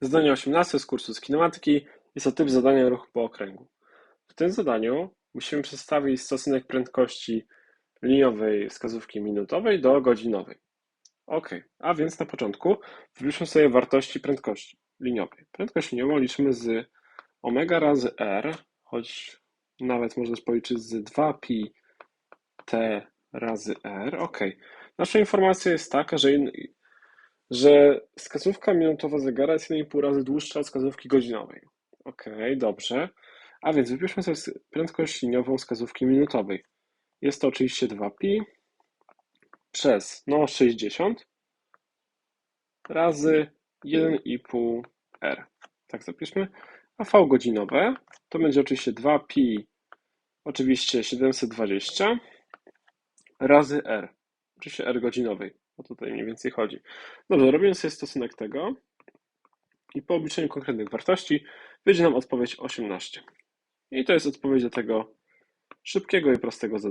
Zadanie 18 z kursu z kinematyki jest to typ zadania ruch po okręgu. W tym zadaniu musimy przedstawić stosunek prędkości liniowej wskazówki minutowej do godzinowej. Ok, a więc na początku wybliżmy sobie wartości prędkości liniowej. Prędkość liniową liczymy z omega razy r, choć nawet można policzyć z 2pi t razy r. Ok, nasza informacja jest taka, że, że wskazówka minutowa zegara jest 1,5 razy dłuższa od wskazówki godzinowej. Ok, dobrze. A więc wypiszmy sobie prędkość liniową wskazówki minutowej. Jest to oczywiście 2pi przez no 60 razy 1,5 r. Tak zapiszmy. A v godzinowe to będzie oczywiście 2pi, oczywiście 720 razy r. Oczywiście r godzinowej, o tutaj mniej więcej chodzi. Dobrze, robimy sobie stosunek tego i po obliczeniu konkretnych wartości wyjdzie nam odpowiedź 18. I to jest odpowiedź do tego szybkiego i prostego zadania.